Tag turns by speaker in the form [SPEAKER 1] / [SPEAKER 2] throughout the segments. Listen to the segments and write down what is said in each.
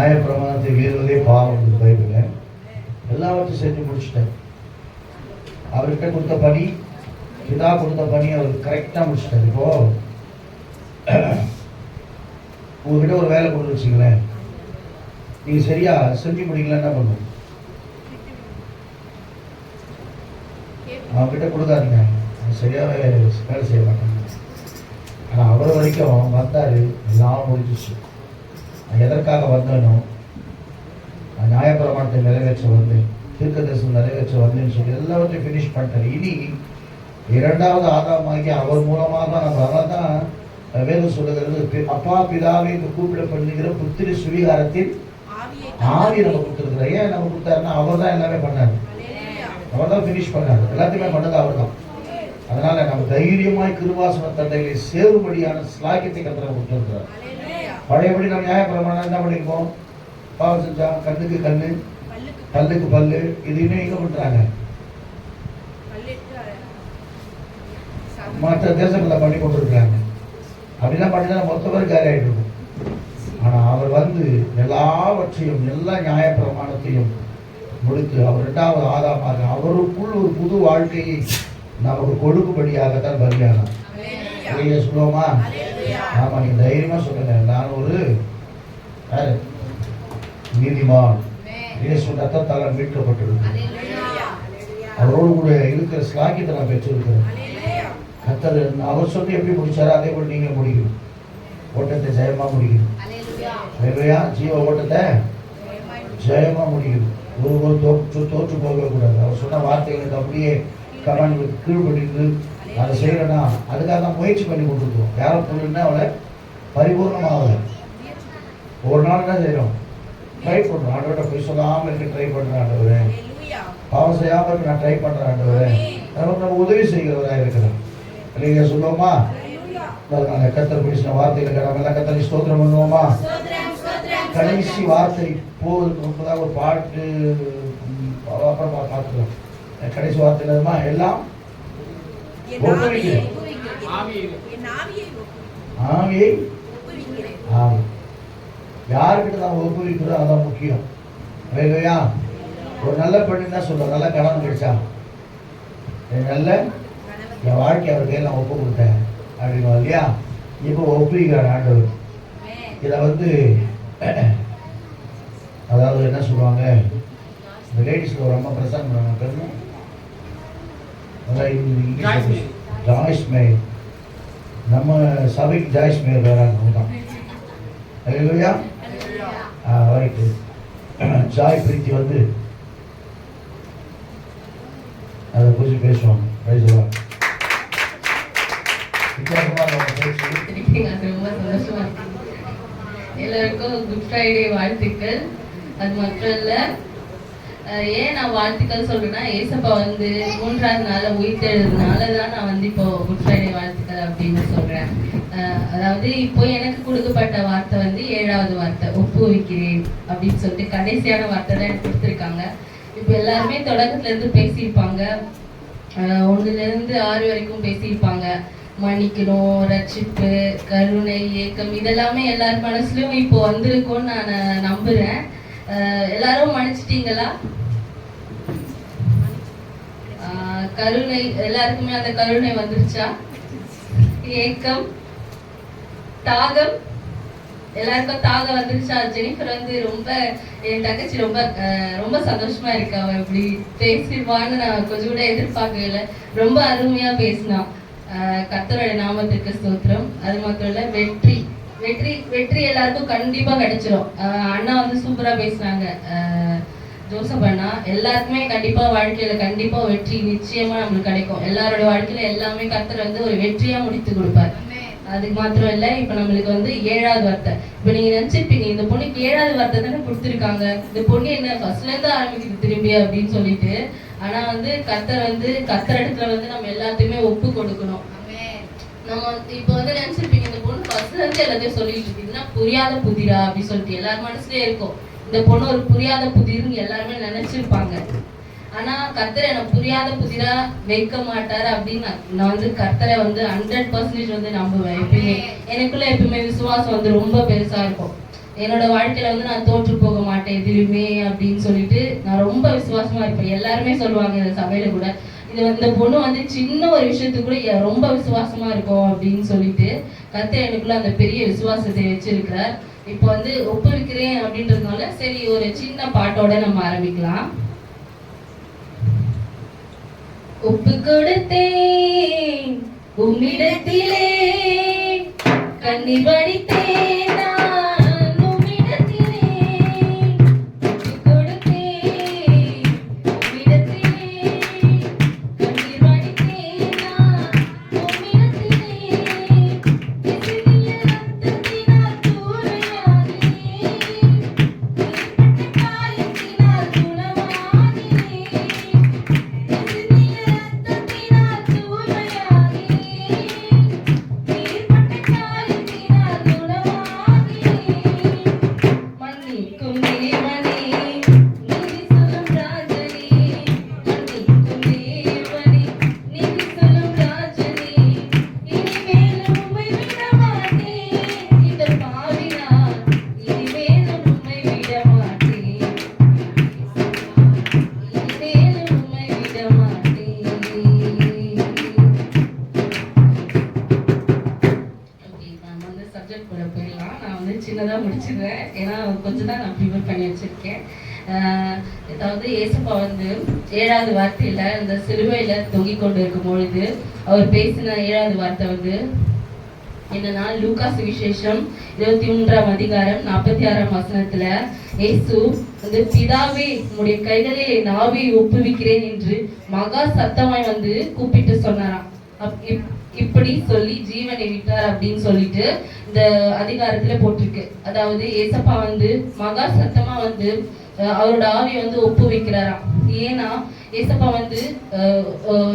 [SPEAKER 1] நியாயப்பிரமாணத்தை மீறுவதே பாவம் பைபிள் எல்லாவற்றையும் செஞ்சு முடிச்சிட்டார் அவர்கிட்ட கொடுத்த பணி பிதா கொடுத்த பணி அவர் கரெக்டாக முடிச்சிட்டார். இப்போ உங்ககிட்ட ஒரு வேலை கொண்டு வச்சுங்களேன் நீங்கள் சரியா செஞ்சு முடிக்கல என்ன பண்ணுவோம் அவங்ககிட்ட கொடுத்தாருங்க சரியாகவே வேலை செய்ய மாட்டாங்க ஆனால் அவர் வரைக்கும் வந்தார். எல்லாம் முடிஞ்சிச்சு எதற்காக வந்தேனோ நியாயப்பிரமாணத்தை நிறைவேற்ற வந்தேன் தீர்க்க தரிசனம் நிறைவேற்ற வந்தேன்னு சொல்லி எல்லாவற்றையும் ஃபினிஷ் பண்ணிட்டார் இனி இரண்டாவது ஆதாமாகி அவர் மூலமாக நம்ம அதனால தான் வேதம் சொல்லுகிறது அப்பா பிதாவை கூப்பிடப்படுகிற புத்திரி சுவீகாரத்தில் ஆவி நம்ம கொடுத்துருக்குறார். ஏன் நம்ம கொடுத்தாருன்னா அவர் தான் எல்லாமே பண்ணாரு. அவர் தான் ஃபினிஷ் பண்ணாரு. எல்லாத்தையுமே பண்ணது அவர் தான். அதனால நம்ம தைரியமாய் கிருவாசன தண்டைகளை சேரும்படியான ஸ்லாக்கியத்தை கத்திர கொடுத்துருக்கிறார். பழையபடி நம்ம நியாயப்பிரமாணம் என்ன பண்ணிருக்கோம்? பாவம் செஞ்சா கண்ணுக்கு கண்ணு பல்லுக்கு பல்லு. இது இன்னும் எங்க பண்றாங்க. மற்ற தேசங்களில் பண்ணி கொண்டிருக்கிறாங்க. அப்படிலாம் பண்ணிதான் மொத்த பேர் காலி ஆகிட்டு இருக்கும். ஆனா அவர் வந்து எல்லாவற்றையும் எல்லா நியாயப்பிரமாணத்தையும் முடித்து அவர் இரண்டாவது ஆதாமாக அவருக்குள் ஒரு புது வாழ்க்கையை நமக்கு கொடுக்கும்படியாகத்தான் பலியானார். சொல்லுவோமா? ஆமா நீங்க தைரியமா சொல்லுங்க. நான் ஒரு? நீதிமான். இயேசு ரத்தத்தால் மீட்கப்பட்டிருக்கு அவரோடு கூட இருக்கிற ஸ்லாக்கியத்தை நான் பெற்றிருக்கிறேன். கத்தர் அவர் சொல்லி எப்படி முடிச்சாரோ அதே போல நீங்க முடிக்கணும். ஓட்டத்தை ஜெயமா முடிக்கணும். இல்லையா ஜீவ ஓட்டத்தை ஜெயமா முடிக்கணும். ஒரு தோற்று தோற்று போகவே கூடாது அவர் சொன்ன வார்த்தைகளுக்கு அப்படியே கமாண்டுக்கு கீழ்படிந்து அதை செய்யறேன்னா அதுக்காக தான் முயற்சி பண்ணி கொடுத்துருக்கோம். யாரும் பொருள்னா அவளை? பரிபூர்ணமாகல ஒரு நாள் தான் செய்யறோம்? ட்ரை பண்ணுறோம். ஆண்டவர்கிட்ட போய் சொல்லாமல் இருக்க ட்ரை பண்றேன் பாவம் செய்யாமல் இருக்க நான் ட்ரை பண்றேன் ஆண்டவரே. நமக்கு நம்ம உதவி செய்கிறவராக இருக்கிறேன். இல்லைங்க சொல்லுவோமா? அதனால கத்தர் பேசின வார்த்தைகளுக்கு நம்ம எல்லாம் கத்தரை ஸ்தோத்திரம் பண்ணுவோமா? கடைசி வார்த்தை போவதுக்கு முன்பதாக ஒரு பாட்டு அப்புறம் பா- பார்த்துக்கலாம். கடைசி வார்த்தை எல்லாம் ஆவியை ஆவி யாருக்கிட்ட தான் ஒப்புவிக்கிறதோ அதான் முக்கியம். இல்லையா ஒரு நல்ல பெண்ணு தான் சொல்லுவோம் நல்ல கடன் கிடைச்சா என் நல்ல என் வாழ்க்கை அவர் கையில் நான் ஒப்பு கொடுத்தேன். அப்படின்னா இல்லையா? இப்போ ஒப்புவிக்கிறார் ஆண்டவர். இதை வந்து அதாவது என்ன சொல்லுவாங்க? இந்த ஒரு அம்மா பிரசன்ட் பண்ணாங்க இங்க-
[SPEAKER 2] ஜாய்ஸ்
[SPEAKER 1] இங்கிலீஷ்ல ஜாய்ஸ் மே நம்ம சபைக்கு ஜாய்ஸ் மே வராங்க அவங்க தான் இல்லையா ரைட்டு ஜாய் பிரீத்தி வந்து அதை குறித்து பேசுவாங்க பேசுவாங்க.
[SPEAKER 3] எல்லாருக்கும் குட் ஃப்ரைடே வாழ்த்துக்கள். அது மட்டும் இல்ல ஏன் நான் வாழ்த்துக்கள் சொல்றேன்னா ஏசப்பா வந்து மூன்றாவது நாள்ல உயிர்த்தெழுதுனால தான் நான் வந்து இப்போ குட் ஃப்ரைடே வாழ்த்துக்கள் அப்படின்னு சொல்றேன். அதாவது இப்போ எனக்கு கொடுக்கப்பட்ட வார்த்தை வந்து ஏழாவது வார்த்தை ஒப்புவிக்கிறேன் அப்படின்னு சொல்லிட்டு கடைசியான வார்த்தை தான் எனக்கு கொடுத்துருக்காங்க. இப்போ எல்லாருமே தொடக்கத்துல இருந்து பேசியிருப்பாங்க. ஒன்றுல ஒண்ணுல இருந்து ஆறு வரைக்கும் பேசியிருப்பாங்க. மன்னிக்கணும் ரட்சிப்பு கருணை ஏக்கம் இதெல்லாமே எல்லார் மனசுலயும் இப்போ வந்திருக்கும்னு நான் நம்புறேன். எல்லாரும் மன்னிச்சிட்டீங்களா? கருணை எல்லாருக்குமே அந்த கருணை வந்துருச்சா? ஏக்கம் தாகம் எல்லாருக்கும் தாகம் வந்துருச்சா? ஜெனிஃபர் வந்து ரொம்ப என் தங்கச்சி ரொம்ப அஹ், ரொம்ப சந்தோஷமா இருக்கு? அவன் இப்படி பேசிடுவான்னு நான் கொஞ்சம் கூட எதிர்பார்க்கல. ரொம்ப அருமையா பேசினா. கத்தரோட கர்த்தருடைய நாமத்திற்கு ஸ்தோத்திரம். அது மட்டும் இல்ல வெற்றி. வெற்றி வெற்றி எல்லாருக்கும் கண்டிப்பா கிடைச்சிரும். அண்ணா வந்து சூப்பரா பேசினாங்க. அஹ், ஜோசப் அண்ணா எல்லாருக்குமே கண்டிப்பா வாழ்க்கையில கண்டிப்பா வெற்றி நிச்சயமா நம்மளுக்கு கிடைக்கும். எல்லாரோட வாழ்க்கையில எல்லாமே கத்தர் வந்து ஒரு வெற்றியா முடித்து கொடுப்பார். அதுக்கு மாத்திரம் இல்ல இப்ப நம்மளுக்கு வந்து ஏழாவது வார்த்தை. இப்ப நீங்க நினைச்சிருப்பீங்க இந்த பொண்ணுக்கு ஏழாவது வார்த்தை தானே கொடுத்துருக்காங்க. இந்த பொண்ணு என்ன ஃபர்ஸ்ட்ல இருந்து ஆரம்பிக்குது திரும்பி அப்படின்னு சொல்லிட்டு ஆனா வந்து கத்தர் வந்து கத்தர் இடத்துல வந்து நம்ம எல்லாத்தையுமே ஒப்பு கொடுக்கணும். நம்ம இப்ப வந்து நினைச்சிருப்பீங்க இந்த பொண்ணு ஃபர்ஸ்ட்ல இருந்து எல்லாத்தையும் சொல்லிட்டு இருக்கு. புரியாத புதிரா அப்படின்னு சொல்லிட்டு எல்லார் மனசுலயே இருக்கும். இந்த பொண்ணு ஒரு புரியாத புதிர்னு எல்லாருமே நினைச்சிருப்பாங்க. ஆனா கர்த்தரை எனக்கு புரியாத புதிரா வைக்க மாட்டாரு அப்படின்னு நான் வந்து கர்த்தரை வந்து ஹண்ட்ரட் பர்சன்டேஜ் வந்து நம்புவேன் எப்பயுமே. எனக்குள்ள எப்பயுமே விசுவாசம் வந்து ரொம்ப பெருசா இருக்கும். என்னோட வாழ்க்கையில வந்து நான் தோற்று போக மாட்டேன் எதுலையுமே அப்படின்னு சொல்லிட்டு நான் ரொம்ப விசுவாசமா இருப்பேன். எல்லாருமே சொல்லுவாங்க இந்த சபையில கூட இது இந்த பொண்ணு வந்து சின்ன ஒரு விஷயத்துக்கு கூட ரொம்ப விசுவாசமா இருக்கும் அப்படின்னு சொல்லிட்டு கர்த்தர் எனக்குள்ள அந்த பெரிய விசுவாசத்தை வச்சிருக்கிறார். இப்போ வந்து ஒப்புவிக்கிறேன் அப்படின்றதுனால சரி ஒரு சின்ன பாட்டோட நம்ம ஆரம்பிக்கலாம். ஒப்பு கொடுத்தேன் உம்மிடத்திலே கண்ணீர் வடித்தேன் அதாவது வந்து ஏழாவது வார்த்தையில அந்த சிலுவையில தொங்கிக் கொண்டு இருக்கும் பொழுது அவர் பேசின ஏழாவது வார்த்தை வந்து என்னன்னா லூக்கா சுவிசேஷம் இருபத்தி மூன்றாம் அதிகாரம் நாற்பத்தி ஆறாம் வசனத்துல ஏசு வந்து பிதாவே உம்முடைய கைகளில் நாவை ஒப்புவிக்கிறேன் என்று மகா சத்தமாய் வந்து கூப்பிட்டு சொன்னாராம். இப்படி சொல்லி ஜீவனை விட்டார் அப்படின்னு சொல்லிட்டு இந்த அதிகாரத்துல போட்டிருக்கு. அதாவது ஏசப்பா வந்து மகா சத்தமா வந்து அவரோட ஆவியை வந்து ஒப்புவிக்கிறாராம் ஏன்னா ஏசப்பா வந்து அஹ்,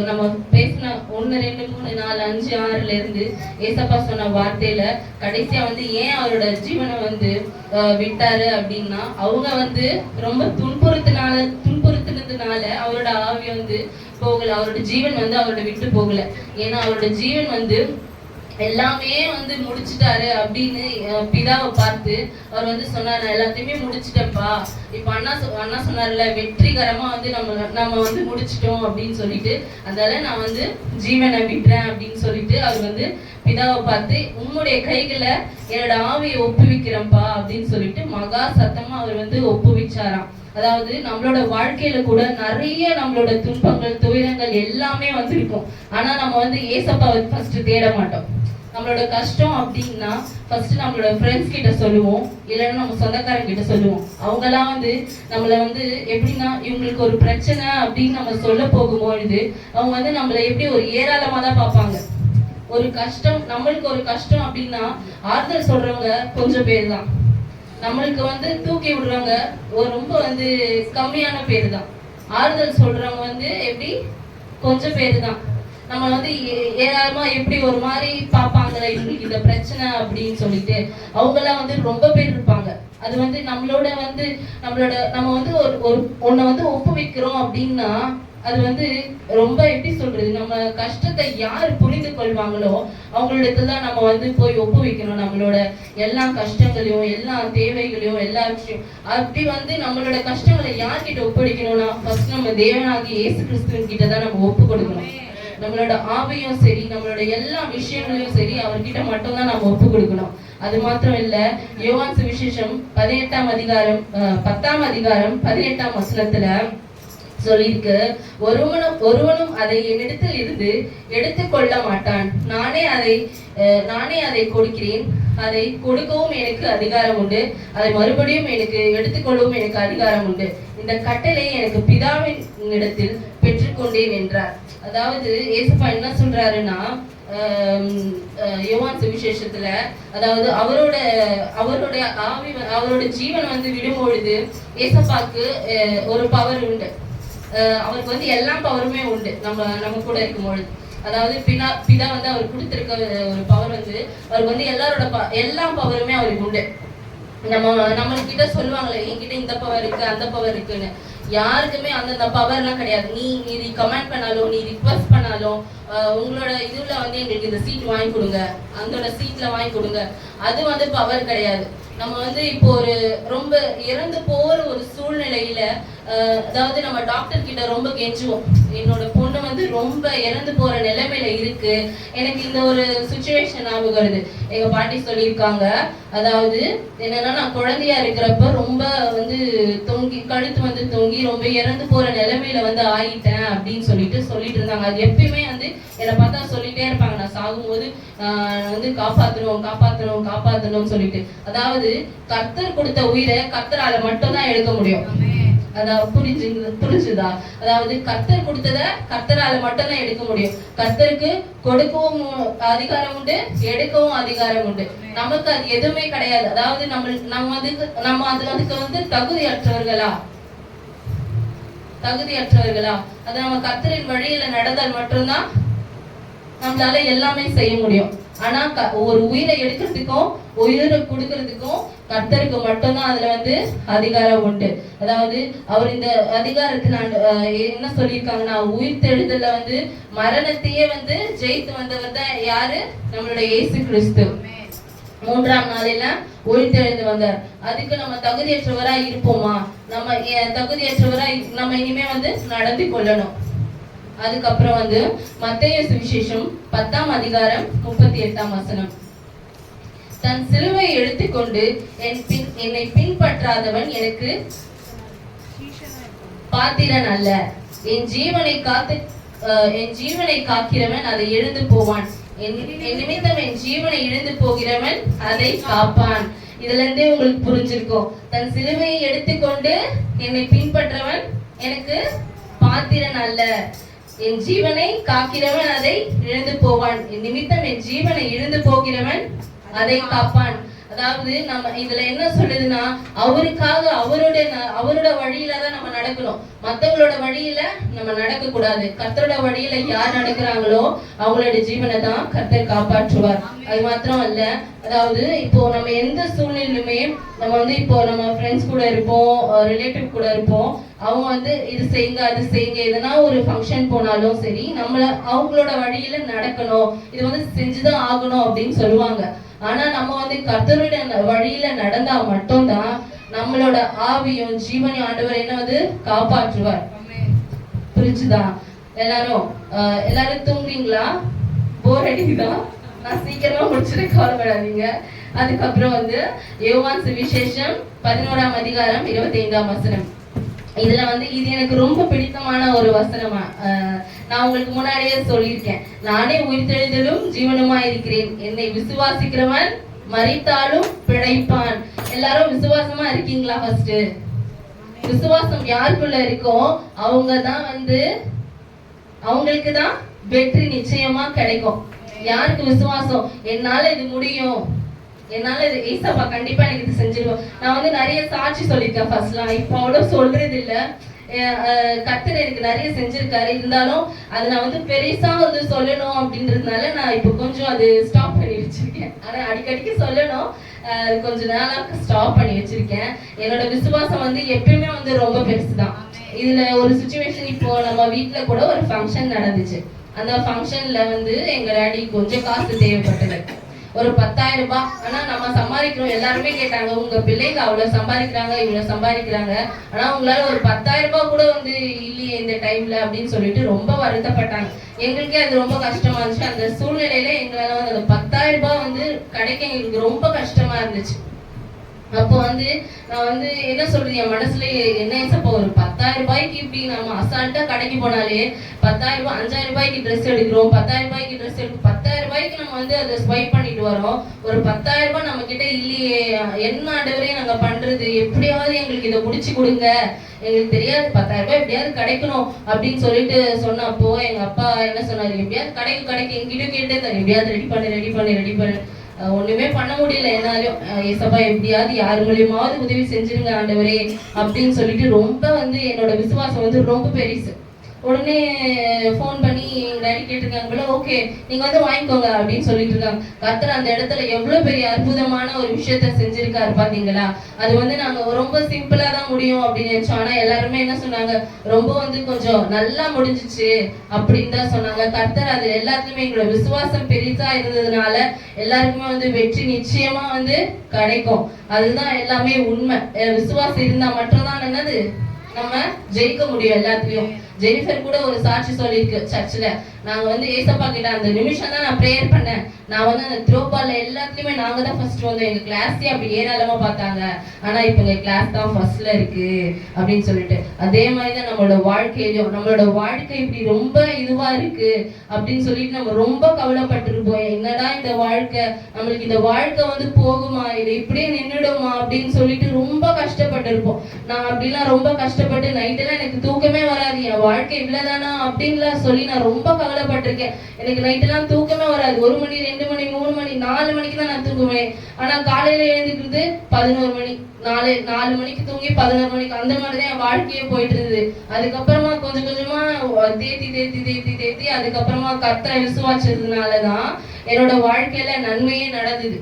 [SPEAKER 3] நம்ம பேசின ஒண்ணு ரெண்டு மூணு நாலு அஞ்சு ஆறுல இருந்து ஏசப்பா சொன்ன வார்த்தையில கடைசியா வந்து ஏன் அவரோட ஜீவனை வந்து அஹ், விட்டாரு அப்படின்னா அவங்க வந்து ரொம்ப துன்புறுத்தினால துன்புறுத்தினதுனால அவரோட ஆவி வந்து போகல. அவரோட ஜீவன் வந்து அவரோட விட்டு போகல. ஏன்னா அவரோட ஜீவன் வந்து எல்லாமே வந்து முடிச்சிட்டாரு அப்படின்னு பிதாவை பார்த்து அவர் வந்து சொன்னார் "நான் எல்லாத்தையுமே முடிச்சிட்டேன்ப்பா. இப்ப அண்ணா அண்ணா சொன்னார்ல வெற்றிகரமா வந்து நம்ம நம்ம வந்து முடிச்சிட்டோம் அப்படின்னு சொல்லிட்டு அதால நான் வந்து ஜீவனை விடுறேன் அப்படின்னு சொல்லிட்டு அவர் வந்து பிதாவை பார்த்து உம்முடைய கைகளை என்னோட ஆவியை ஒப்புவிக்கிறேன்ப்பா அப்படின்னு சொல்லிட்டு மகா சத்தமா அவர் வந்து ஒப்புவிச்சாராம். அதாவது நம்மளோட வாழ்க்கையில கூட நிறைய நம்மளோட துன்பங்கள் துயரங்கள் எல்லாமே வந்திருக்கும். ஆனா நம்ம வந்து ஏசப்பாவை ஃபர்ஸ்ட் தேட மாட்டோம். நம்மளோட கஷ்டம் அப்படின்னா ஃபர்ஸ்ட் நம்மளோட ஃப்ரெண்ட்ஸ் கிட்ட சொல்லுவோம். இல்லைன்னா நம்ம சொந்தக்காரங்க கிட்ட சொல்லுவோம். அவங்கெல்லாம் வந்து நம்மள வந்து எப்படின்னா இவங்களுக்கு ஒரு பிரச்சனை அப்படின்னு நம்ம சொல்ல போகும்பொழுது அவங்க வந்து நம்மள எப்படி ஒரு ஏராளமா தான் பார்ப்பாங்க. ஒரு கஷ்டம் நம்மளுக்கு ஒரு கஷ்டம் அப்படின்னா ஆறுதல் சொல்றவங்க கொஞ்சம் பேர் தான் நம்மளுக்கு வந்து தூக்கி விடுறவங்க ஒரு ரொம்ப வந்து கம்மியான பேர் தான் ஆறுதல் சொல்றவங்க வந்து எப்படி? கொஞ்சம் பேர் தான் நம்ம வந்து ஏ- ஏராளமா எப்படி ஒரு மாதிரி பார்ப்பாங்களே இவங்களுக்கு இந்த பிரச்சனை அப்படின்னு சொல்லிட்டு அவங்கெல்லாம் வந்து ரொம்ப பேர் இருப்பாங்க. அது வந்து நம்மளோட வந்து நம்மளோட நம்ம வந்து ஒரு ஒரு ஒன்றை வந்து ஒப்புவிக்கிறோம் அப்படின்னா அது வந்து ரொம்ப எப்படி சொல்றது நம்ம கஷ்டத்தை யார் புரிந்து கொள்வாங்களோ அவங்களிடத்துல தான் நம்ம வந்து போய் ஒப்புவிக்கணும் நம்மளோட எல்லா கஷ்டங்களையும் எல்லா தேவைகளையும் எல்லா விஷயம். அப்படி வந்து நம்மளோட கஷ்டங்களை யார்கிட்ட ஒப்படைக்கணும்னா ஃபர்ஸ்ட் நம்ம தேவனாகி இயேசு கிறிஸ்துவின் கிட்ட தான் நம்ம ஒப்பு கொடுக்கணும். நம்மளோட ஆவையும் சரி நம்மளோட எல்லா விஷயங்களையும் சரி அவர்கிட்ட மட்டும்தான் நம்ம ஒப்பு கொடுக்கணும். அது மாத்திரம் இல்ல யோவான் சுவிசேஷம் பதினெட்டாம் அதிகாரம் பத்தாம் அதிகாரம் பதினெட்டாம் வசனத்துல சொல்லிருக்க ஒருவனும் ஒருவனும் அதை என்னிடத்தில் இருந்து எடுத்துக்கொள்ள மாட்டான். நானே அதை நானே அதை கொடுக்கிறேன். அதை கொடுக்கவும் எனக்கு அதிகாரம் உண்டு. அதை மறுபடியும் எனக்கு எடுத்துக்கொள்ளவும் எனக்கு அதிகாரம் உண்டு. இந்த கட்டளை எனக்கு பிதாவின் இடத்தில் பெற்றுக்கொண்டேன் என்றார் அதாவது ஏசப்பா என்ன சொல்றாருன்னா ஆம், யோவான் சுவிசேஷத்துல அதாவது அவரோட அவருடைய ஆவி அவரோட ஜீவன் வந்து விடும் பொழுது ஏசப்பாக்கு ஒரு பவர் உண்டு. அவருக்கு வந்து எல்லா பவருமே உண்டு. நம்ம நம்ம கூட இருக்கும் பொழுது அதாவது பிதா பிதா வந்து அவர் கொடுத்துருக்க ஒரு பவர் வந்து அவருக்கு வந்து எல்லாரோட ப- எல்லா பவருமே அவருக்கு உண்டு. நம்ம நம்ம கிட்ட சொல்லுவாங்களே என்கிட்ட இந்த பவர் இருக்கு அந்த பவர் இருக்குன்னு. யாருக்குமே அந்தந்த பவர்லாம் கிடையாது. நீ நீ கமெண்ட் பண்ணாலும் நீ ரிக்வஸ்ட் பண்ணாலும் உங்களோட இதுல வந்து எங்களுக்கு இந்த சீட் வாங்கி கொடுங்க. அந்தோட சீட்ல வாங்கி கொடுங்க. அது வந்து பவர் கிடையாது. நம்ம வந்து இப்போ ஒரு ரொம்ப இறந்து போற ஒரு சூழ்நிலையில அதாவது நம்ம டாக்டர் கிட்ட ரொம்ப கெஞ்சுவோம். என்னோட பொண்ணு வந்து ரொம்ப இறந்து போற நிலைமையில இருக்கு. எனக்கு இந்த ஒரு சுச்சுவேஷன் ஞாபகம் வருது. எங்க பாட்டி சொல்லியிருக்காங்க. அதாவது என்னன்னா நான் குழந்தையா இருக்கிறப்ப ரொம்ப வந்து தொங்கி கழுத்து வந்து தொங்கி ரொம்ப இறந்து போற நிலைமையில வந்து ஆயிட்டேன் அப்படின்னு சொல்லிட்டு சொல்லிட்டு இருந்தாங்க. அது எப்பயுமே வந்து என்னை பார்த்தா சொல்லிட்டே இருப்பாங்க. நான் சாகும்போது வந்து காப்பாத்தணும் காப்பாத்தணும் காப்பாத்தணும்னு சொல்லிட்டு. அதாவது கத்தர் கொடுத்த உயிரை கர்த்தரால மட்டும்தான் எடுக்க முடியும். அதாவது புரிஞ்சு புரிஞ்சுதா? அதாவது கர்த்தர் கொடுத்தத கர்த்தரால மட்டும்தான் எடுக்க முடியும். கர்த்தருக்கு கொடுக்கவும் அதிகாரம் உண்டு எடுக்கவும் அதிகாரம் உண்டு. நமக்கு அது எதுவுமே கிடையாது. அதாவது நம்ம நம்ம அதுக்கு நம்ம அது அதுக்கு வந்து தகுதியற்றவர்களா? தகுதியற்றவர்களா? அது நம்ம கர்த்தரின் வழியில நடந்தால் மட்டும்தான் நம்மளால எல்லாமே செய்ய முடியும். ஆனா க- ஒரு உயிரை எடுக்கிறதுக்கும் உயிரை கொடுக்கறதுக்கும் கர்த்தருக்கு மட்டும்தான் அதுல வந்து அதிகாரம் உண்டு. அதாவது அவர் இந்த அதிகாரத்துல அஹ் என்ன சொல்லியிருக்காங்கன்னா உயிர் தெழுதல வந்து மரணத்தையே வந்து ஜெயித்து வந்தவர் தான் யாரு? நம்மளுடைய இயேசு கிறிஸ்து. மூன்றாம் நாளில உயிர்த்தெழுந்து வந்தார். அதுக்கு நம்ம தகுதியற்றவரா இருப்போமா? நம்ம தகுதியற்றவரா நம்ம இனிமே வந்து நடத்தி கொள்ளணும். அதுக்கப்புறம் வந்து மத்திய சுவிசேஷம் பத்தாம் அதிகாரம் முப்பத்தி எட்டாம் வசனம். தன் சிலுவை எடுத்துக்கொண்டு என் பின் என்னை பின்பற்றாதவன் எனக்கு பாத்திரன் அல்ல. என் ஜீவனை காத்து என் ஜீவனை காக்கிறவன் அதை எழுந்து போவான். என் என் நிமித்தம் என் ஜீவனை இழந்து போகிறவன் அதை காப்பான். இதுல இருந்தே உங்களுக்கு புரிஞ்சிருக்கும். தன் சிலுவையை எடுத்துக்கொண்டு என்னை பின்பற்றவன் எனக்கு பாத்திரன் அல்ல. என் ஜீவனை காக்கிறவன் அதை இழந்து போவான். என் நிமித்தம் என் ஜீவனை இழந்து போகிறவன் அதை காப்பான். அதாவது நம்ம இதுல என்ன சொல்லுதுன்னா அவருக்காக அவருடைய அவரோட வழியில தான் நம்ம நடக்கணும். மத்தவங்களோட வழியில நம்ம நடக்க கூடாது கர்த்தரோட வழியில யார் நடக்கிறாங்களோ அவங்களோட ஜீவனை தான் கர்த்தர் காப்பாற்றுவார். அது மாத்திரம் அல்ல அதாவது இப்போ நம்ம எந்த சூழ்நிலையுமே நம்ம வந்து இப்போ நம்ம ஃப்ரெண்ட்ஸ் கூட இருப்போம் ரிலேட்டிவ் கூட இருப்போம். அவங்க வந்து இது செய்யுங்க அது செய்யுங்க எதனா ஒரு ஃபங்க்ஷன் போனாலும் சரி நம்மள அவங்களோட வழியில நடக்கணும். இது வந்து செஞ்சுதான் ஆகணும் அப்படின்னு சொல்லுவாங்க. ஆனா நம்ம வந்து கர்த்தருடைய வழியில நடந்தா மட்டும்தான் நம்மளோட ஆவியும் ஜீவனையும் ஆண்டவர் என்ன வந்து காப்பாற்றுவார். புரிஞ்சுதா? எல்லாரும் எல்லாரும் தூங்குறீங்களா? போர் அடிக்குதா? நான் சீக்கிரமா முடிச்சுட்டு கவலைப்படாதீங்க அதுக்கப்புறம் வந்து யோவான் சுவிசேஷம் பதினோராம் அதிகாரம் இருபத்தி ஐந்தாம் வசனம். இதுல வந்து இது எனக்கு ரொம்ப பிடித்தமான ஒரு வசனமா நான் உங்களுக்கு முன்னாடியே சொல்லியிருக்கேன். நானே உயிர்த்தெழுதலும் ஜீவனுமா இருக்கிறேன் என்னை விசுவாசிக்கிறவன் மறித்தாலும் பிழைப்பான். எல்லாரும் விசுவாசமா இருக்கீங்களா ஃபர்ஸ்ட் விசுவாசம் யாருக்குள்ள இருக்கோ அவங்க தான் வந்து அவங்களுக்கு தான் வெற்றி நிச்சயமா கிடைக்கும். யாருக்கு விசுவாசம்? என்னால இது முடியும். என்னால இது ஈசப்பா கண்டிப்பா எனக்கு இது செஞ்சிருவோம் நான் வந்து நிறைய சாட்சி சொல்லியிருக்கேன் ஃபர்ஸ்ட்லாம் இப்போ அவ்வளவு சொல்றது இல்ல அஹ் எனக்கு நிறைய செஞ்சிருக்காரு. இருந்தாலும் அது நான் வந்து பெருசா வந்து சொல்லணும் அப்படின்றதுனால நான் இப்போ கொஞ்சம் அது ஸ்டாப் பண்ணி வச்சிருக்கேன். ஆனா அடிக்கடிக்கு சொல்லணும். கொஞ்ச நாளாக ஸ்டாப் பண்ணி வச்சிருக்கேன். என்னோட விசுவாசம் வந்து எப்பயுமே வந்து ரொம்ப பெருசுதான். இதுல ஒரு சுச்சுவேஷன் இப்போ நம்ம வீட்டுல கூட ஒரு ஃபங்க்ஷன் நடந்துச்சு. அந்த ஃபங்க்ஷன்ல வந்து எங்க டாடி கொஞ்சம் காசு தேவைப்பட்டது. ஒரு பத்தாயிரம் ரூபாய். ஆனா நம்ம சம்பாதிக்கிறோம். எல்லாருமே கேட்டாங்க உங்க பிள்ளைங்க அவ்வளவு சம்பாதிக்கிறாங்க இவ்வளவு சம்பாதிக்கிறாங்க. ஆனா உங்களால ஒரு பத்தாயிரம் ரூபாய் கூட வந்து இல்லையே இந்த டைம்ல அப்படின்னு சொல்லிட்டு ரொம்ப வருத்தப்பட்டாங்க. எங்களுக்கே அது ரொம்ப கஷ்டமா இருந்துச்சு. அந்த சூழ்நிலையில எங்களால வந்து அந்த பத்தாயிரம் ரூபாய் வந்து கிடைக்க எங்களுக்கு ரொம்ப கஷ்டமா இருந்துச்சு. அப்போ வந்து நான் வந்து என்ன சொல்றது என் மனசுல என்ன ஏசப்போ ஒரு பத்தாயிரம் ரூபாய்க்கு இப்படி நம்ம அசால்ட்டா கடைக்கு போனாலே பத்தாயிரம் ரூபாய் அஞ்சாயிரம் ரூபாய்க்கு ட்ரெஸ் எடுக்கிறோம் பத்தாயிரம் ரூபாய்க்கு ட்ரெஸ் எடுக்கிறோம் பத்தாயிரம் ரூபாய்க்கு நம்ம வந்து அதை ஸ்வைப் பண்ணி வரோம். ஒரு பத்தாயிரம் ரூபாய் நம்ம கிட்ட இல்லையே. என்ன ஆண்டவரையும் நாங்க பண்றது. எப்படியாவது எங்களுக்கு இதை முடிச்சு கொடுங்க. எங்களுக்கு தெரியாது பத்தாயிரம் ரூபாய் எப்படியாவது கிடைக்கணும் அப்படின்னு சொல்லிட்டு சொன்னப்போ எங்க அப்பா என்ன சொன்னாரு? எப்படியாவது கிடைக்கும் கிடைக்கும் எங்கிட்ட கேட்டே தரேன் எப்படியாவது ரெடி பண்ணு ரெடி பண்ணு ரெடி பண்ணு. ஒண்ணுமே பண்ண முடியல என்னாலையும். அஹ் ஏசப்பா எப்படியாவது யார் மூலியமாவது உதவி செஞ்சிருங்க ஆண்டவரே அப்படின்னு சொல்லிட்டு ரொம்ப வந்து என்னோட விசுவாசம் வந்து ரொம்ப பெருசு. உடனே ஃபோன் பண்ணி டாடி கேட்டிருக்காங்க போல ஓகே நீங்க வந்து வாங்கிக்கோங்க அப்படின்னு சொல்லிட்டு இருக்காங்க. கர்த்தர் அந்த இடத்துல எவ்வளவு பெரிய அற்புதமான ஒரு விஷயத்த செஞ்சிருக்காரு பாத்தீங்களா? அது வந்து நாங்க ரொம்ப சிம்பிளா தான் முடியும் அப்படின்னு நினைச்சோம். ஆனா எல்லாருமே என்ன சொன்னாங்க? ரொம்ப வந்து கொஞ்சம் நல்லா முடிஞ்சிச்சு அப்படின்னு தான் சொன்னாங்க. கர்த்தர் அது எல்லாத்துலயுமே எங்களோட விசுவாசம் பெரிசா இருந்ததுனால எல்லாருக்குமே வந்து வெற்றி நிச்சயமா வந்து கிடைக்கும். அதுதான் எல்லாமே உண்மை. விசுவாசம் இருந்தா மட்டும்தான் என்னது? நம்ம ஜெயிக்க முடியும் எல்லாத்துலயும். ஜெனிஃபர் கூட ஒரு சாட்சி சொல்லியிருக்கு சர்ச்சில். நாங்கள் வந்து ஏசப்பா கிட்ட அந்த நிமிஷம் தான் நான் ப்ரேயர் பண்ணேன். நான் வந்து அந்த த்ரோ பால்ல எல்லாத்துலயுமே நாங்க தான் ஃபர்ஸ்ட் வந்தோம் எங்க கிளாஸே அப்படி ஏராளமா பார்த்தாங்க. ஆனா இப்போ எங்க கிளாஸ் தான் ஃபர்ஸ்ட்ல இருக்கு அப்படின்னு சொல்லிட்டு. அதே மாதிரி தான் நம்மளோட வாழ்க்கையிலும் நம்மளோட வாழ்க்கை இப்படி ரொம்ப இதுவா இருக்கு அப்படின்னு சொல்லிட்டு நம்ம ரொம்ப கவலைப்பட்டிருப்போம். என்னடா இந்த வாழ்க்கை நம்மளுக்கு இந்த வாழ்க்கை வந்து போகுமா இது இப்படியே நின்றுடுமா அப்படின்னு சொல்லிட்டு ரொம்ப கஷ்டப்பட்டிருப்போம். நான் அப்படிலாம் ரொம்ப கஷ்டப்பட்டு நைட்டெல்லாம் எனக்கு தூக்கமே வராது. என் வாழ்க்கை இவ்வளவுதானா அப்படின்லாம் சொல்லி நான் ரொம்ப கவலை கவலைப்பட்டிருக்கேன். எனக்கு நைட்டெல்லாம் தூக்கமே வராது. ஒரு மணி ரெண்டு மணி மூணு மணி நாலு மணிக்கு தான் நான் தூங்குவேன். ஆனா காலையில எழுந்துக்கிறது பதினோரு மணி. நாலு நாலு மணிக்கு தூங்கி பதினோரு மணிக்கு அந்த மாதிரி தான் என் வாழ்க்கையே போயிட்டு இருந்தது. அதுக்கப்புறமா கொஞ்சம் கொஞ்சமா தேத்தி தேத்தி தேத்தி தேத்தி அதுக்கப்புறமா கர்த்தரை விசுவாச்சதுனாலதான் என்னோட வாழ்க்கையில நன்மையே நடந்தது.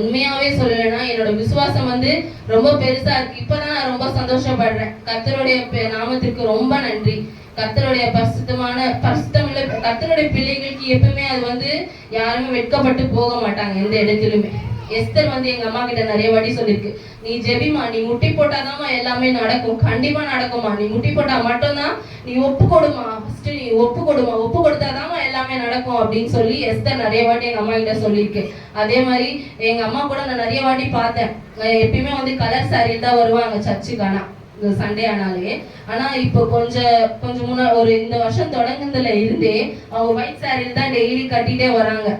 [SPEAKER 3] உண்மையாவே சொல்லலைன்னா என்னோட விசுவாசம் வந்து ரொம்ப பெருசா இருக்கு. இப்பதான் நான் ரொம்ப சந்தோஷப்படுறேன். கத்தருடைய நாமத்திற்கு ரொம்ப நன்றி. கர்த்தருடைய பரிசுத்தமான பரிசுத்தம் கத்தருடைய பிள்ளைகளுக்கு எப்பவுமே அது வந்து யாருமே வெட்கப்பட்டு போக மாட்டாங்க எந்த இடத்திலுமே. எஸ்தர் வந்து எங்க அம்மா கிட்ட நிறைய வாட்டி சொல்லிருக்கு நீ ஜெபிமா நீ முட்டி போட்டாதாம்மா எல்லாமே நடக்கும். கண்டிப்பா நடக்குமா நீ முட்டி போட்டா மட்டும்தான் நீ ஒப்பு கொடுமா ஃபர்ஸ்ட் நீ ஒப்பு கொடுமா ஒப்பு கொடுத்தாதாம்மா எல்லாமே நடக்கும். அப்படின்னு சொல்லி எஸ்தர் நிறைய வாட்டி எங்க அம்மா கிட்ட சொல்லியிருக்கு அதே மாதிரி எங்க அம்மா கூட நான் நிறைய வாட்டி பார்த்தேன். நான் எப்பயுமே வந்து கலர் சாரியில் தான் வருவாங்க சர்ச்சுக்கு ஆனா சண்டே ஆனாலே. ஆனா இப்போ கொஞ்சம் கொஞ்சம் முன்னா ஒரு இந்த வருஷம் தொடங்குனதுல இருந்தே அவங்க ஒயிட் சாரியில் தான் டெய்லி கட்டிட்டே வராங்க.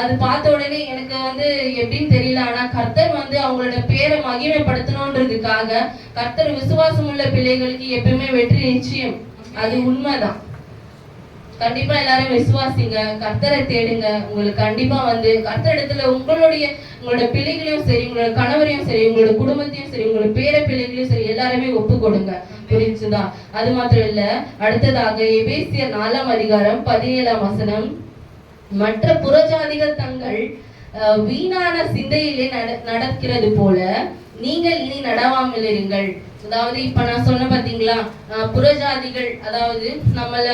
[SPEAKER 3] அது பார்த்த உடனே எனக்கு வந்து எப்படின்னு தெரியல. ஆனா கர்த்தர் வந்து அவங்களோட பேரை மகிமைப்படுத்தணுன்றதுக்காக கர்த்தர் விசுவாசம் உள்ள பிள்ளைகளுக்கு எப்பயுமே வெற்றி நிச்சயம். அது உண்மைதான். கண்டிப்பா எல்லாரும் விசுவாசிங்க. கர்த்தரை தேடுங்க. உங்களுக்கு கண்டிப்பா வந்து கர்த்தர் இடத்துல உங்களுடைய உங்களோட பிள்ளைகளையும் சரி உங்களோட கணவரையும் சரி உங்களோட குடும்பத்தையும் சரி உங்களோட பேர பிள்ளைகளையும் சரி எல்லாருமே ஒப்பு கொடுங்க புரிஞ்சுதா? அது மாத்திரம் இல்ல. அடுத்ததாக எபேசிய நாலாம் அதிகாரம் பதினேழாம் வசனம். மற்ற புறஜாதிகள் தங்கள் வீணான சிந்தையிலே நட நடக்கிறது போல நீங்கள் இனி நடவாமல் இருங்கள் அதாவது இப்ப நான் சொன்ன பாத்தீங்களா புறஜாதிகள் அதாவது நம்மள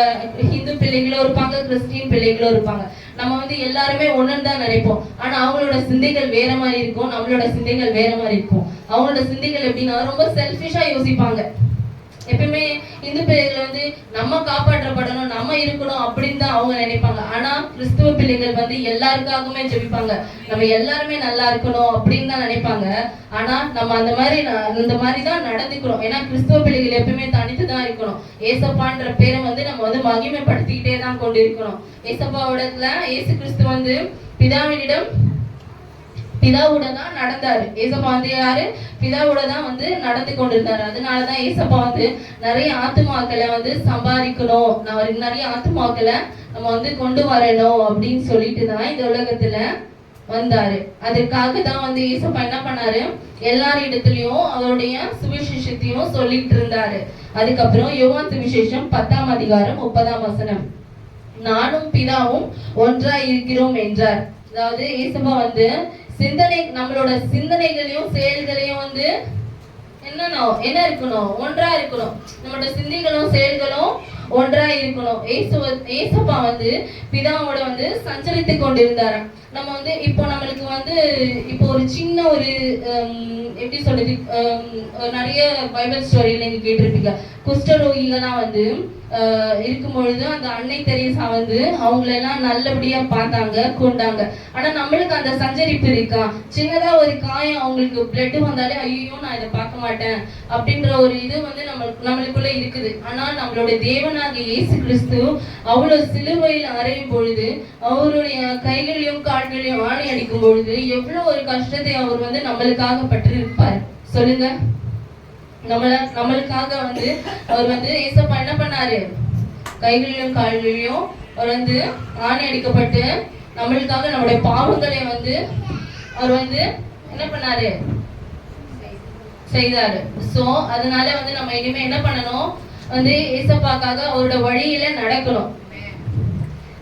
[SPEAKER 3] ஹிந்து பிள்ளைகளும் இருப்பாங்க கிறிஸ்டின் பிள்ளைகளும் இருப்பாங்க. நம்ம வந்து எல்லாருமே ஒண்ணுன்னு தான் நினைப்போம். ஆனா அவங்களோட சிந்தைகள் வேற மாதிரி இருக்கும் நம்மளோட சிந்தைகள் வேற மாதிரி இருக்கும். அவங்களோட சிந்தைகள் எப்படின்னா ரொம்ப செல்ஃபிஷா யோசிப்பாங்க. எப்பயுமே இந்து பிள்ளைகள் வந்து நம்ம காப்பாற்றப்படணும் நம்ம இருக்கணும் அப்படின்னு தான் அவங்க நினைப்பாங்க. ஆனா கிறிஸ்துவ பிள்ளைகள் வந்து எல்லாருக்காகவுமே ஜெபிப்பாங்க. நம்ம எல்லாருமே நல்லா இருக்கணும் அப்படின்னு தான் நினைப்பாங்க. ஆனா நம்ம அந்த மாதிரி அந்த மாதிரி தான் நடந்துக்கிறோம். ஏன்னா கிறிஸ்துவ பிள்ளைகள் எப்பயுமே தனித்து தான் இருக்கணும். ஏசப்பான்ற பேரை வந்து நம்ம வந்து மகிமைப்படுத்திக்கிட்டே தான் கொண்டு இருக்கணும் ஏசப்பாவோடத்துல ஏசு கிறிஸ்து வந்து பிதாவினிடம் பிதாவோட தான் நடந்தாரு. ஏசப்பா வந்து யாரு? பிதாவோட தான் வந்து நடந்து கொண்டிருந்தாரு. அதனாலதான் ஏசப்பா வந்து நிறைய ஆத்துமாக்களை வந்து சம்பாதிக்கணும். நான் நிறைய ஆத்துமாக்களை நம்ம வந்து கொண்டு வரணும் அப்படின்னு சொல்லிட்டு தான் இந்த உலகத்துல வந்தாரு. அதற்காக தான் வந்து ஏசப்பா என்ன பண்ணாரு? எல்லார் இடத்துலயும் அவருடைய சுவிசேஷத்தையும் சொல்லிட்டு இருந்தாரு. அதுக்கப்புறம் யோகா சுவிசேஷம் பத்தாம் அதிகாரம் முப்பதாம் வசனம். நானும் பிதாவும் ஒன்றா இருக்கிறோம் என்றார். அதாவது ஏசப்பா வந்து சிந்தனை நம்மளோட சிந்தனைகளையும் செயல்களையும் வந்து என்னன்னா என்ன இருக்கணும்? ஒன்றா இருக்கணும். நம்மளோட சிந்தைகளும் செயல்களும் ஒன்றா இருக்கணும். ஏசு ஏசப்பா வந்து பிதாவோட வந்து சஞ்சலித்து கொண்டிருந்தாராம். நம்ம வந்து இப்போ நம்மளுக்கு வந்து இப்போ ஒரு சின்ன ஒரு ஹம், எப்படி சொல்றது நிறைய பைபிள் ஸ்டோரியில நீங்க கேட்டிருப்பீங்க. குஷ்டரோகிகள்லாம் வந்து ஆஹ், இருக்கும் பொழுது அந்த அன்னை தெரேசா வந்து அவங்களெல்லாம் நல்லபடியா பார்த்தாங்க கொண்டாங்க. ஆனா நம்மளுக்கு அந்த சஞ்சரிப்பு இருக்கா? சின்னதா ஒரு காயம் அவங்களுக்கு பிளட் வந்தாலே ஐயோ நான் இதை பார்க்க மாட்டேன் அப்படின்ற ஒரு இது வந்து நம்ம நம்மளுக்குள்ள இருக்குது. ஆனா நம்மளோட தேவனாகிய இயேசு கிறிஸ்து அவ்வளவு சிலுவையில் அறையும் பொழுது அவருடைய கைகளையும் கால்களையும் வாணி அடிக்கும் பொழுது எவ்வளவு ஒரு கஷ்டத்தை அவர் வந்து நம்மளுக்காக பற்றிருப்பார் சொல்லுங்க. நம்மள நம்மளுக்காக வந்து அவர் வந்து ஏசப்பா என்ன பண்ணாரு? கைகளிலும் கால்களிலும் அவர் வந்து ஆணி அடிக்கப்பட்டு நம்மளுக்காக நம்முடைய பாவங்களை வந்து அவர் வந்து என்ன பண்ணாரு? செய்தாரு. சோ அதனால வந்து நம்ம இனிமே என்ன பண்ணணும்? வந்து ஏசப்பாக்காக அவரோட வழியில நடக்கணும்.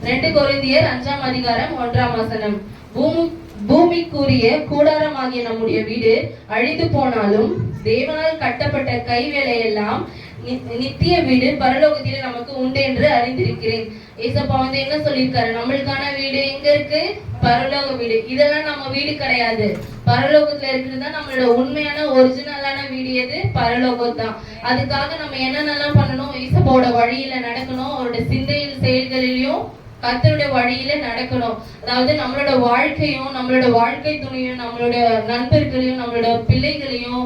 [SPEAKER 3] ரெண்டு கொரிந்தியர் அஞ்சாம் அதிகாரம் ஒன்றாம் வசனம். பூமி பூமிக்குரிய கூடாரமாகிய நம்முடைய வீடு அழிந்து போனாலும் தேவனால் கட்டப்பட்ட கைவேலையெல்லாம் நி- நித்திய வீடு பரலோகத்திலே நமக்கு உண்டு என்று அறிந்திருக்கிறேன். ஏசப்பா வந்து என்ன சொல்லியிருக்காரு? நம்மளுக்கான வீடு எங்க இருக்கு? பரலோக வீடு. இதெல்லாம் நம்ம வீடு கிடையாது. பரலோகத்துல இருக்கிறது தான் நம்மளோட உண்மையான ஒரிஜினலான வீடு எது? பரலோகம் தான். அதுக்காக நம்ம என்னென்னலாம் பண்ணணும்? ஏசப்பாவோட வழியில நடக்கணும். அவரோட சிந்தையில் செயல்களிலையும் கத்தருடைய வழியில நடக்கணும். அதாவது நம்மளோட வாழ்க்கையும் நம்மளோட வாழ்க்கை துணையும் நம்மளோட நண்பர்களையும் நம்மளோட பிள்ளைகளையும்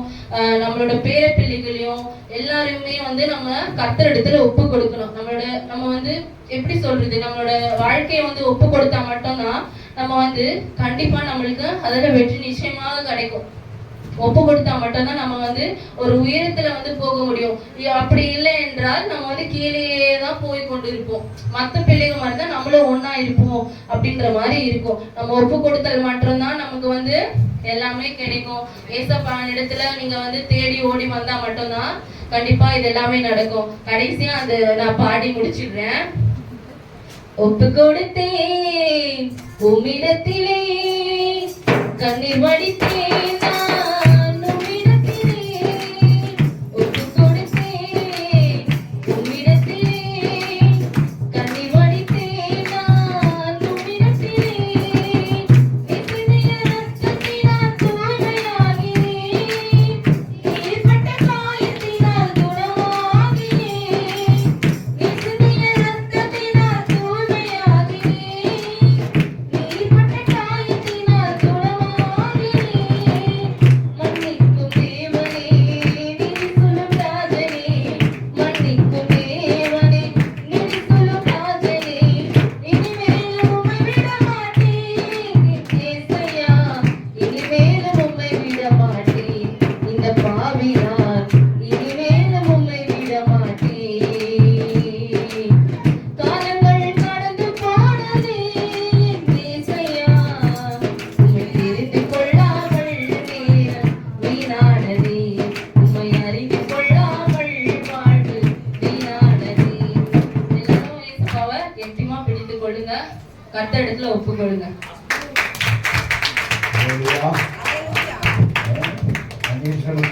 [SPEAKER 3] நம்மளோட பேர பிள்ளைகளையும் எல்லாருமே வந்து நம்ம கத்தர் இடத்துல ஒப்பு கொடுக்கணும். நம்மளோட நம்ம வந்து எப்படி சொல்றது? நம்மளோட வாழ்க்கையை வந்து ஒப்பு கொடுத்தா மட்டும்தான் நம்ம வந்து கண்டிப்பா நம்மளுக்கு அதோட வெற்றி நிச்சயமாக கிடைக்கும். ஒப்பு கொடுத்தா மட்டும்தான் நம்ம வந்து ஒரு உயரத்துல வந்து போக முடியும். அப்படி இல்லை என்றால் நம்ம வந்து கீழேயே தான் போய் கொண்டு இருப்போம் மத்த பிள்ளைங்க மாதிரி தான் நம்மளும் ஒன்னா இருப்போம் அப்படின்ற மாதிரி இருக்கும். நம்ம ஒப்பு கொடுத்தல் மட்டும்தான் நமக்கு வந்து எல்லாமே கிடைக்கும். ஏசப்பா இடத்துல நீங்க வந்து தேடி ஓடி வந்தா மட்டும்தான் கண்டிப்பா இது எல்லாமே நடக்கும். கடைசியா அந்த நான் பாடி முடிச்சிடுறேன். ஒப்பு கொடுத்தே உமிடத்திலே கண்ணீர் வடித்தேன்.